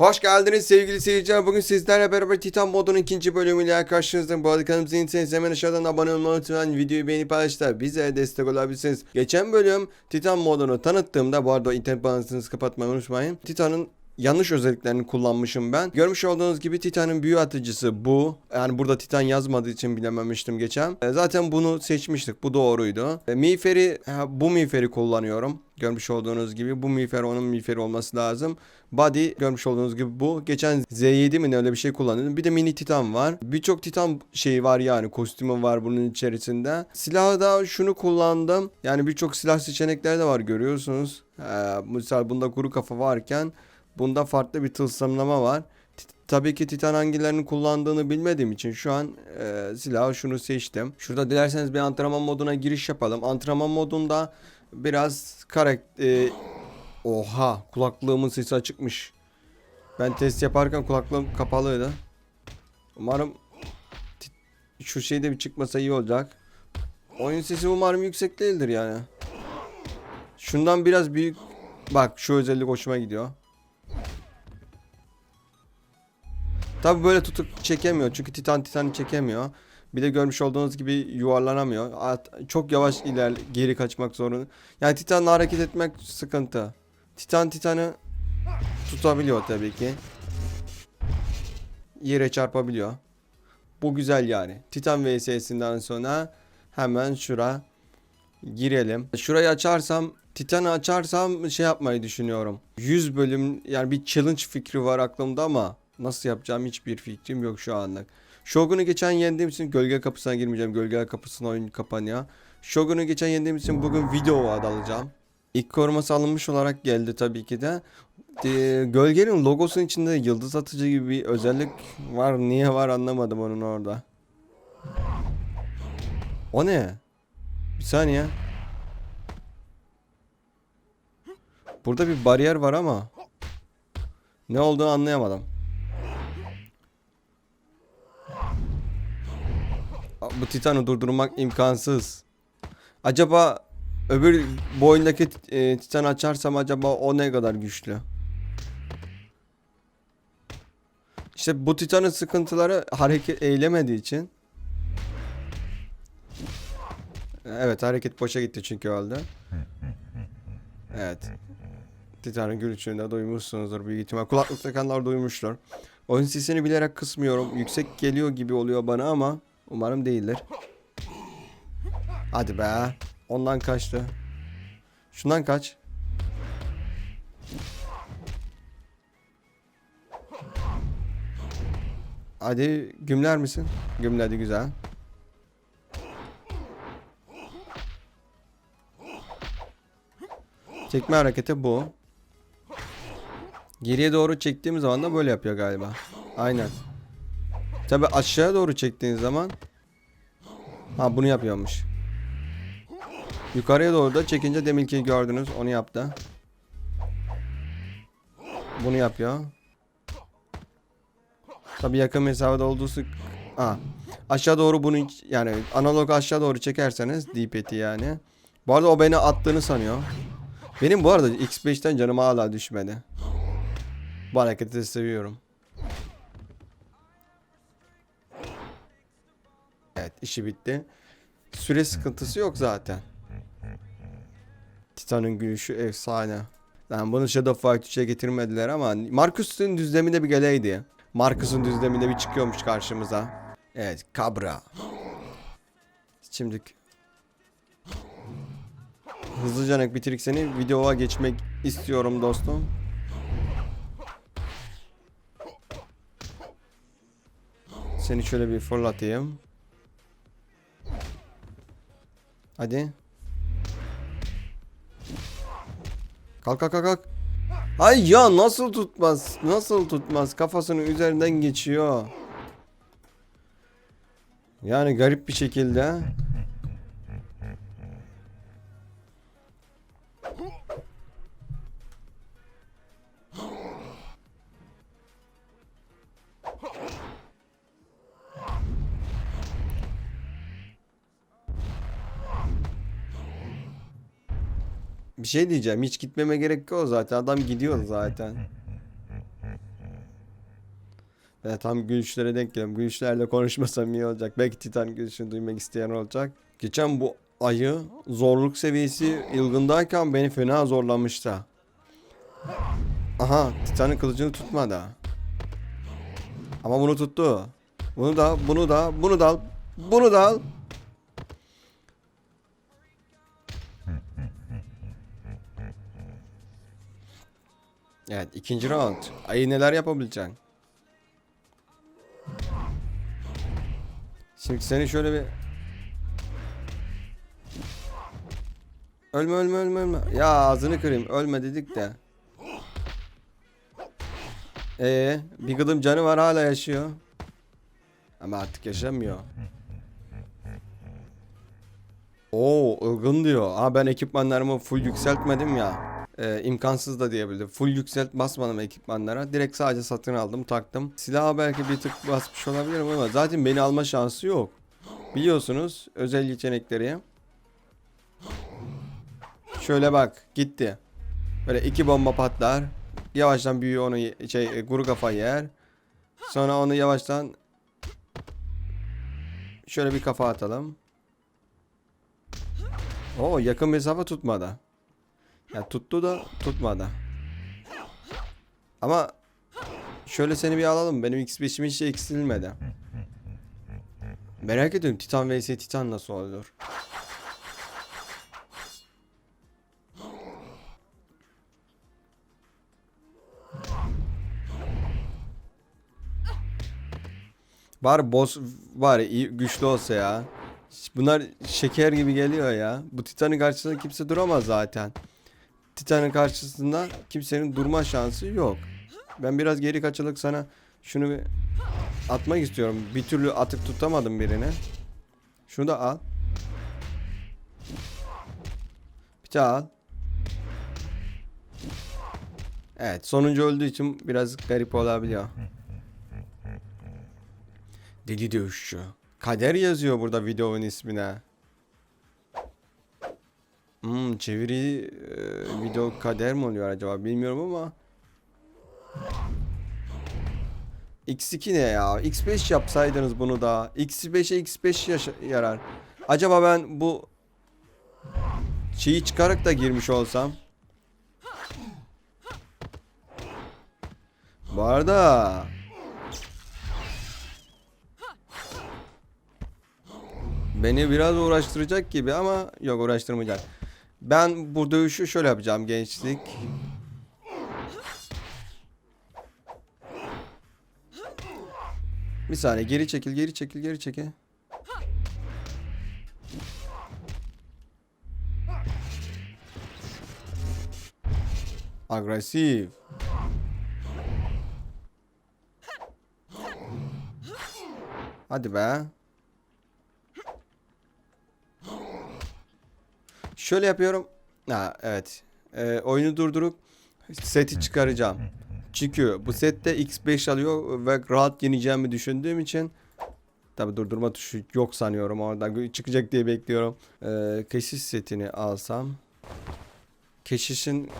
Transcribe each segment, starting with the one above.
Hoş geldiniz sevgili seyirciler. Bugün sizlerle beraber Titan modunun ikinci bölümüyle karşınızdayım. Bu arada kanalımıza yeniyseniz hemen aşağıdan abone olmayı unutmayın. Videoyu beğenip paylaştılar. Bize destek olabilirsiniz. Geçen bölüm Titan modunu tanıttığımda bu arada internet bağlantınızı kapatmayı unutmayın. Titan'ın yanlış özelliklerini kullanmışım ben. Görmüş olduğunuz gibi Titan'ın büyü atıcısı bu. Yani burada Titan yazmadığı için bilememiştim geçen. E, Zaten bunu seçmiştik. Bu doğruydu. E, Miğferi bu miğferi kullanıyorum. Görmüş olduğunuz gibi bu miğfer onun miğferi olması lazım. Body görmüş olduğunuz gibi bu. Geçen Z7 mi ne öyle bir şey kullanıyordum. Bir de mini titan var. Birçok titan şeyi var yani. Kostümü var bunun içerisinde. Silahı da şunu kullandım. Yani birçok silah seçenekleri de var görüyorsunuz. Ee, mesela bunda kuru kafa varken bunda farklı bir tılsımlama var. Tabii ki Titan hangilerini kullandığını bilmediğim için şu an e, silahı şunu seçtim. Şurada dilerseniz bir antrenman moduna giriş yapalım. Antrenman modunda biraz karakter... Oha kulaklığımın sesi açıkmış. Ben test yaparken kulaklığım kapalıydı. Umarım şu şeyde bir çıkmasa iyi olacak. Oyun sesi umarım yüksek değildir yani. Şundan biraz büyük. Bak şu özellik hoşuma gidiyor. Tabi böyle tutup çekemiyor çünkü Titan Titan'ı çekemiyor. Bir de görmüş olduğunuz gibi yuvarlanamıyor. Çok yavaş iler geri kaçmak zorunda. Yani Titan'la hareket etmek sıkıntı. Titan Titan'ı tutabiliyor tabii ki. Yere çarpabiliyor. Bu güzel yani. Titan VS'sinden sonra hemen şura girelim. Şurayı açarsam Titan'ı açarsam şey yapmayı düşünüyorum. 100 bölüm yani bir challenge fikri var aklımda ama nasıl yapacağım hiçbir fikrim yok şu anlık. Shogun'u geçen yendiğim için gölge kapısına girmeyeceğim. Gölge kapısına oyun kapanıyor. Shogun'u geçen yendiğim için bugün video vaat alacağım. İlk koruması alınmış olarak geldi tabii ki de. Ee, gölgenin logosunun içinde yıldız atıcı gibi bir özellik var. Niye var anlamadım onun orada. O ne? Bir saniye. Burada bir bariyer var ama ne olduğunu anlayamadım. Bu Titan'ı durdurmak imkansız. Acaba öbür boyundaki e, Titan'ı açarsam acaba o ne kadar güçlü? İşte bu Titan'ın sıkıntıları hareket eylemediği için. Evet hareket boşa gitti çünkü öldü. Evet. Titan'ın gülüşünü de duymuşsunuzdur büyük ihtimal. Kulaklık takanlar duymuşlar. Oyun sesini bilerek kısmıyorum. Yüksek geliyor gibi oluyor bana ama umarım değildir. Hadi be. Ondan kaçtı. Şundan kaç. Hadi gümler misin? Gümledi güzel. Çekme hareketi bu. Geriye doğru çektiğim zaman da böyle yapıyor galiba. Aynen. Tabi aşağıya doğru çektiğin zaman Ha bunu yapıyormuş. Yukarıya doğru da çekince deminki gördünüz onu yaptı. Bunu yapıyor. Tabi yakın mesafede olduğu sık Ha. Aşağı doğru bunu yani analog aşağı doğru çekerseniz D-pad'i yani. Bu arada o beni attığını sanıyor. Benim bu arada X5'ten canım hala düşmedi. Bu hareketi seviyorum. Evet işi bitti. Süre sıkıntısı yok zaten. Titan'ın gülüşü efsane. Yani bunu Shadow Fight 3'e getirmediler ama Marcus'un düzleminde bir geleydi. Marcus'un düzleminde bir çıkıyormuş karşımıza. Evet Cabra. Şimdi hızlıca bitirip seni videoya geçmek istiyorum dostum. Seni şöyle bir fırlatayım. Hadi. Kalk kalk kalk. Ay ya nasıl tutmaz? Nasıl tutmaz? Kafasının üzerinden geçiyor. Yani garip bir şekilde. Bir şey diyeceğim. Hiç gitmeme gerek yok zaten. Adam gidiyor zaten. Ben tam gülüşlere denk geliyorum. Gülüşlerle konuşmasam iyi olacak. Belki Titan gülüşünü duymak isteyen olacak. Geçen bu ayı zorluk seviyesi ilgındayken beni fena zorlamıştı. Aha Titan'ın kılıcını tutmadı. Ama bunu tuttu. Bunu da, bunu da, bunu da al. Bunu da al. Evet ikinci round. Ayı neler yapabileceksin? Şimdi seni şöyle bir... Ölme ölme ölme ölme. Ya ağzını kırayım. Ölme dedik de. Ee, bir gıdım canı var hala yaşıyor. Ama artık yaşamıyor. Oo, ılgın diyor. Aa ben ekipmanlarımı full yükseltmedim ya. Ee, imkansız da diyebildim. Full yükselt basmadım ekipmanlara. Direkt sadece satın aldım, taktım. Silahı belki bir tık basmış olabilirim ama zaten beni alma şansı yok. Biliyorsunuz özel yetenekleri. Şöyle bak, gitti. Böyle iki bomba patlar. Yavaştan büyüyor onu şey e, kuru kafa yer. Sonra onu yavaştan şöyle bir kafa atalım. Oo yakın mesafe tutmadı. Ya tuttu da tutmadı. Ama şöyle seni bir alalım. Benim X5'im hiç eksilmedi. Merak ediyorum Titan vs Titan nasıl olur? Var boss var iyi güçlü olsa ya. Bunlar şeker gibi geliyor ya. Bu Titan'ın karşısında kimse duramaz zaten. Titan'ın karşısında kimsenin durma şansı yok. Ben biraz geri kaçılık sana şunu bir atmak istiyorum. Bir türlü atıp tutamadım birini. Şunu da al. Bir daha al. Evet sonuncu öldüğü için biraz garip olabiliyor. Deli dövüşçü. Kader yazıyor burada videonun ismine. Hmm, çeviri e, video kader mi oluyor acaba bilmiyorum ama. X2 ne ya? X5 yapsaydınız bunu da. X5'e X5 yaşa- yarar. Acaba ben bu şeyi çıkarak da girmiş olsam. Bu arada Beni biraz uğraştıracak gibi ama yok uğraştırmayacak. Ben bu dövüşü şöyle yapacağım gençlik. Bir saniye geri çekil geri çekil geri çekil. Agresif. Hadi be. Şöyle yapıyorum. Ha evet. Ee, oyunu durdurup seti çıkaracağım. Çünkü bu sette X5 alıyor ve rahat yeneceğimi düşündüğüm için Tabi durdurma tuşu yok sanıyorum oradan çıkacak diye bekliyorum. Ee, keşiş setini alsam. Keşişin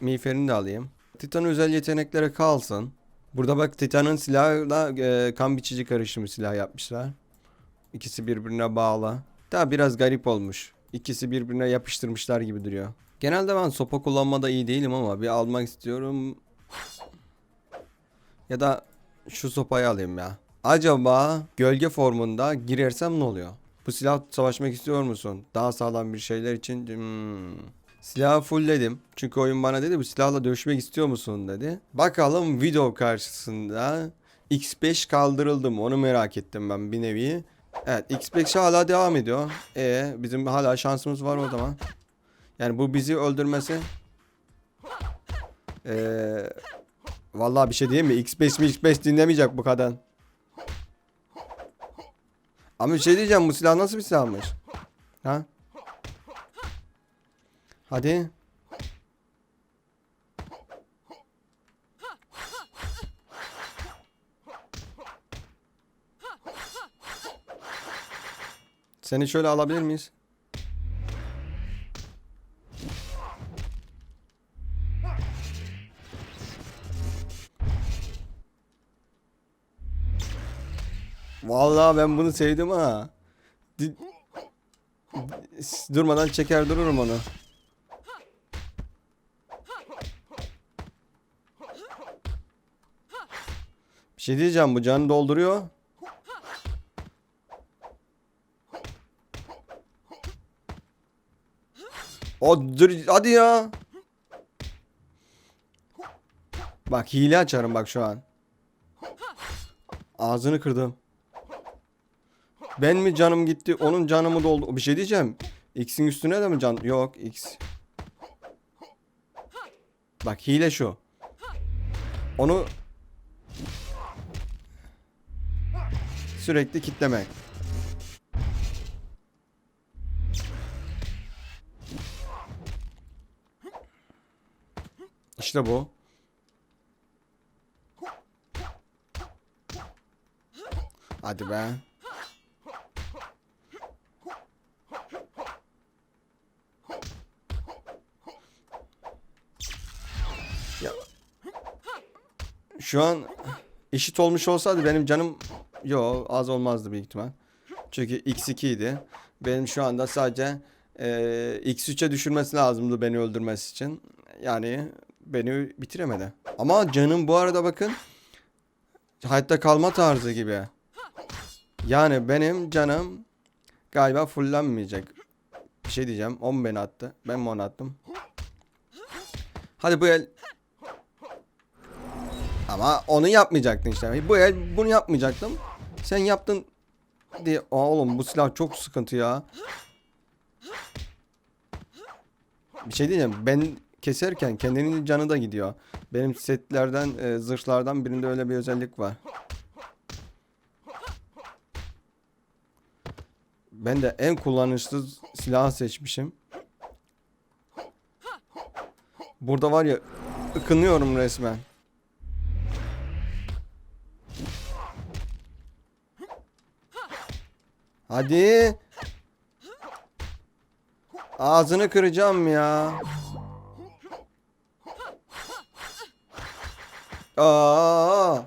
miğferini de alayım. Titan özel yeteneklere kalsın. Burada bak Titan'ın silahıyla e, kan biçici karışımı silah yapmışlar. İkisi birbirine bağlı. Daha biraz garip olmuş. İkisi birbirine yapıştırmışlar gibi duruyor. Genelde ben sopa kullanmada iyi değilim ama bir almak istiyorum. Ya da şu sopayı alayım ya. Acaba gölge formunda girersem ne oluyor? Bu silah savaşmak istiyor musun? Daha sağlam bir şeyler için hmm. Silahı fullledim. Çünkü oyun bana dedi bu silahla dövüşmek istiyor musun dedi. Bakalım video karşısında X5 kaldırıldı mı onu merak ettim ben bir nevi. Evet X5 hala devam ediyor. E bizim hala şansımız var o zaman. Yani bu bizi öldürmesi. Eee Vallahi bir şey diyeyim mi? X5 mi X5 dinlemeyecek bu kadar. Ama bir şey diyeceğim bu silah nasıl bir silahmış? Ha? Hadi. Seni şöyle alabilir miyiz? Vallahi ben bunu sevdim ha. Durmadan çeker dururum onu. Bir şey diyeceğim bu canı dolduruyor. Dur hadi ya. Bak hile açarım bak şu an. Ağzını kırdım. Ben mi canım gitti? Onun canı mı doldu? Bir şey diyeceğim. X'in üstüne de mi can? Yok X. Bak hile şu. Onu sürekli kitlemek. İşte bu. Hadi be. Ya. Şu an eşit olmuş olsaydı benim canım yo az olmazdı büyük ihtimal. Çünkü x2 idi. Benim şu anda sadece e, x3'e düşürmesi lazımdı beni öldürmesi için. Yani beni bitiremedi. Ama canım bu arada bakın hayatta kalma tarzı gibi. Yani benim canım galiba fullenmeyecek. Bir şey diyeceğim. 10 beni attı. Ben mi onu attım? Hadi bu el. Ama onu yapmayacaktın işte. Bu el bunu yapmayacaktım. Sen yaptın diye. Oğlum bu silah çok sıkıntı ya. Bir şey diyeceğim. Ben keserken kendinin canı da gidiyor. Benim setlerden, e, zırhlardan birinde öyle bir özellik var. Ben de en kullanışsız silahı seçmişim. Burada var ya ıkınıyorum resmen. Hadi. Ağzını kıracağım ya. Aa.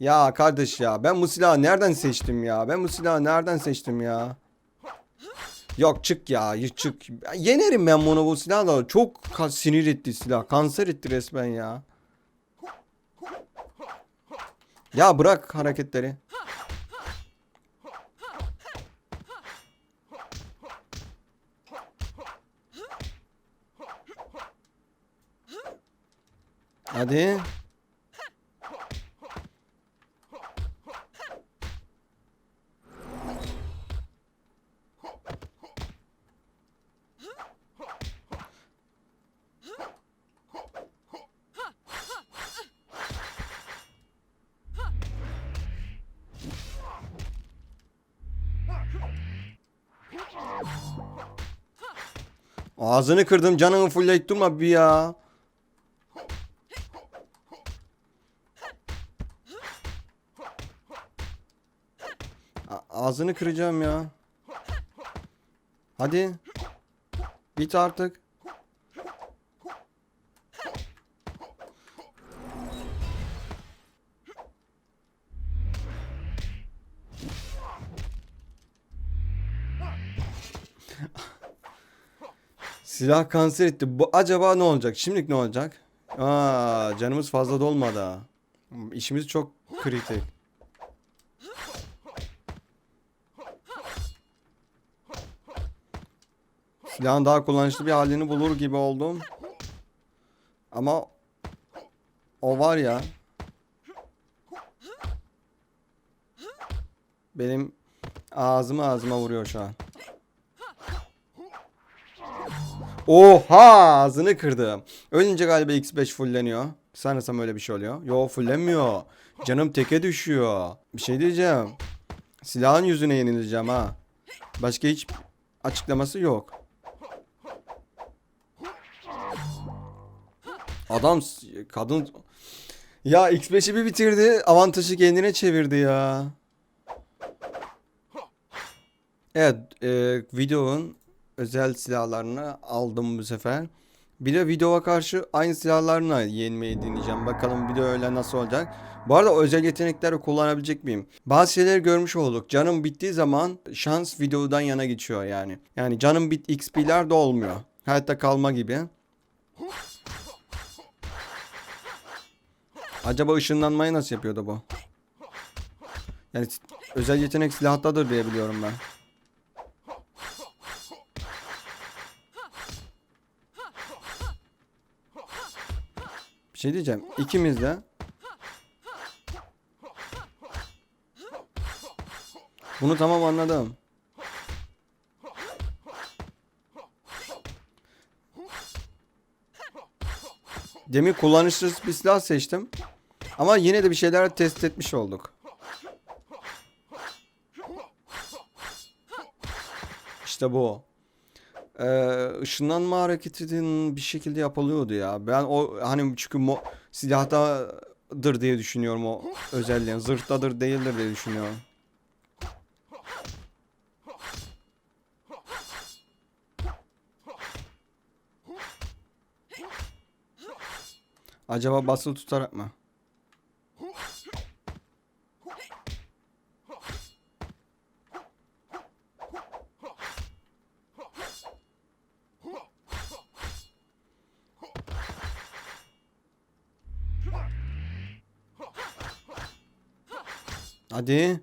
Ya kardeş ya ben bu silahı nereden seçtim ya? Ben bu silahı nereden seçtim ya? Yok çık ya çık. Yenerim ben bunu bu silahla. Çok sinir etti silah. Kanser etti resmen ya. Ya bırak hareketleri. Hadi. Ağzını kırdım canını fullleyip durma bir ya. Ağzını kıracağım ya. Hadi. Bit artık. Silah kanser etti. Bu acaba ne olacak? Şimdilik ne olacak? Aa, canımız fazla dolmadı. İşimiz çok kritik. Silahın daha kullanışlı bir halini bulur gibi oldum. Ama o var ya. Benim ağzıma ağzıma vuruyor şu an. Oha ağzını kırdım. Ölünce galiba X5 fulleniyor. Sanırsam öyle bir şey oluyor. Yo fullenmiyor. Canım teke düşüyor. Bir şey diyeceğim. Silahın yüzüne yenileceğim ha. Başka hiç açıklaması yok. Adam kadın ya X5'i bir bitirdi. Avantajı kendine çevirdi ya. Evet, e, videonun özel silahlarını aldım bu sefer. Bir de videoya karşı aynı silahlarla yenmeyi deneyeceğim. Bakalım video öyle nasıl olacak. Bu arada özel yetenekleri kullanabilecek miyim? Bazı şeyleri görmüş olduk. Canım bittiği zaman şans videodan yana geçiyor yani. Yani canım bit XP'ler de olmuyor. Hayatta kalma gibi. Acaba ışınlanmayı nasıl yapıyordu bu? Yani özel yetenek silahtadır diye biliyorum ben. Bir şey diyeceğim. İkimiz de Bunu tamam anladım. Demin kullanışsız bir silah seçtim. Ama yine de bir şeyler test etmiş olduk. İşte bu. Ee, ışınlanma hareketinin bir şekilde yapılıyordu ya. Ben o hani çünkü mo silahtadır diye düşünüyorum o özelliğin. Zırhtadır değildir diye düşünüyorum. Acaba basılı tutarak mı? Hadi.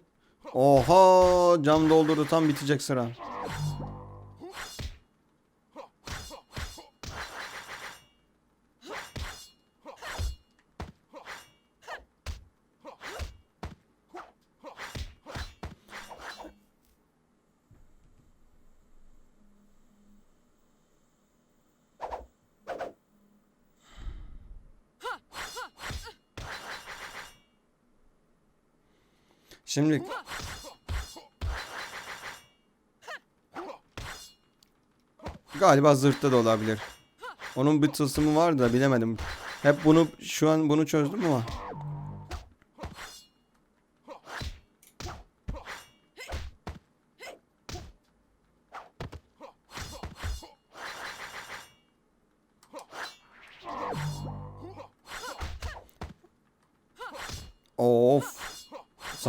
Oha cam doldurdu tam bitecek sıra. Şimdi Galiba zırhta da olabilir. Onun bir tılsımı var da bilemedim. Hep bunu şu an bunu çözdüm ama.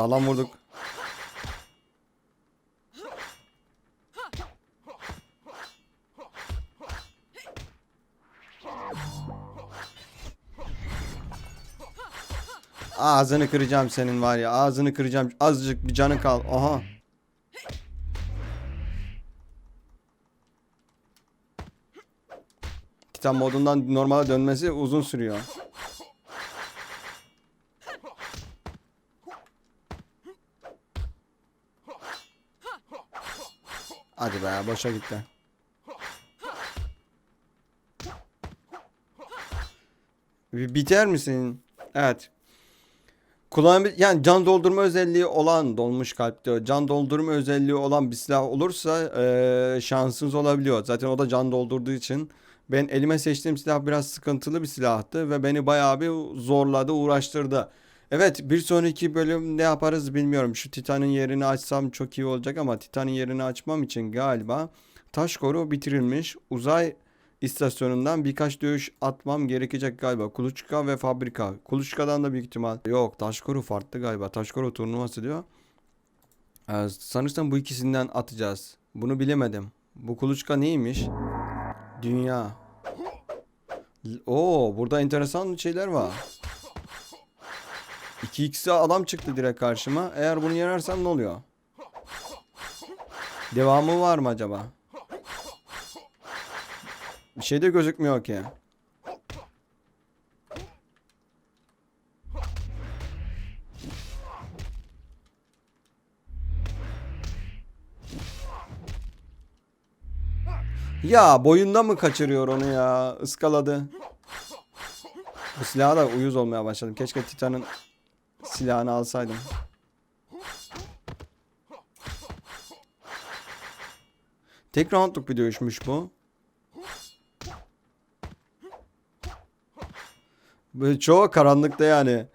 Sağlam vurduk. Ağzını kıracağım senin var ya. Ağzını kıracağım. Azıcık bir canı kal. Aha. Titan modundan normale dönmesi uzun sürüyor. Hadi be boşa gitti. Biter misin? Evet. Kullanabil yani can doldurma özelliği olan dolmuş kalp diyor. Can doldurma özelliği olan bir silah olursa eee şansınız olabiliyor. Zaten o da can doldurduğu için. Ben elime seçtiğim silah biraz sıkıntılı bir silahtı ve beni bayağı bir zorladı, uğraştırdı. Evet, bir sonraki bölüm ne yaparız bilmiyorum. Şu Titan'ın yerini açsam çok iyi olacak ama Titan'ın yerini açmam için galiba taş koru bitirilmiş. Uzay istasyonundan birkaç dövüş atmam gerekecek galiba. Kuluçka ve fabrika. Kuluçkadan da büyük ihtimal. Yok Taşkoru farklı galiba. Taşkoru turnuvası diyor. Ee, sanırsam bu ikisinden atacağız. Bunu bilemedim. Bu kuluçka neymiş? Dünya. Oo burada enteresan şeyler var. 2x'e adam çıktı direkt karşıma. Eğer bunu yenersem ne oluyor? Devamı var mı acaba? Bir şey de gözükmüyor ki. Ya boyunda mı kaçırıyor onu ya? Iskaladı. Bu silaha da uyuz olmaya başladım. Keşke Titan'ın silahını alsaydım. Tek roundluk bir dövüşmüş bu. Böyle çoğu karanlıkta yani.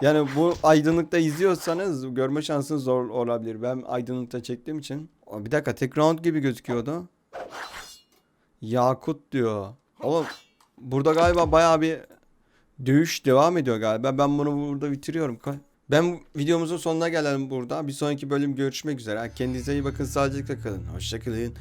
Yani bu aydınlıkta izliyorsanız görme şansınız zor olabilir. Ben aydınlıkta çektiğim için. Bir dakika tek round gibi gözüküyordu. Yakut diyor. Oğlum burada galiba bayağı bir dövüş devam ediyor galiba. Ben bunu burada bitiriyorum. Ben videomuzun sonuna gelelim burada. Bir sonraki bölüm görüşmek üzere. Kendinize iyi bakın. Sağlıcakla kalın. Hoşçakalın.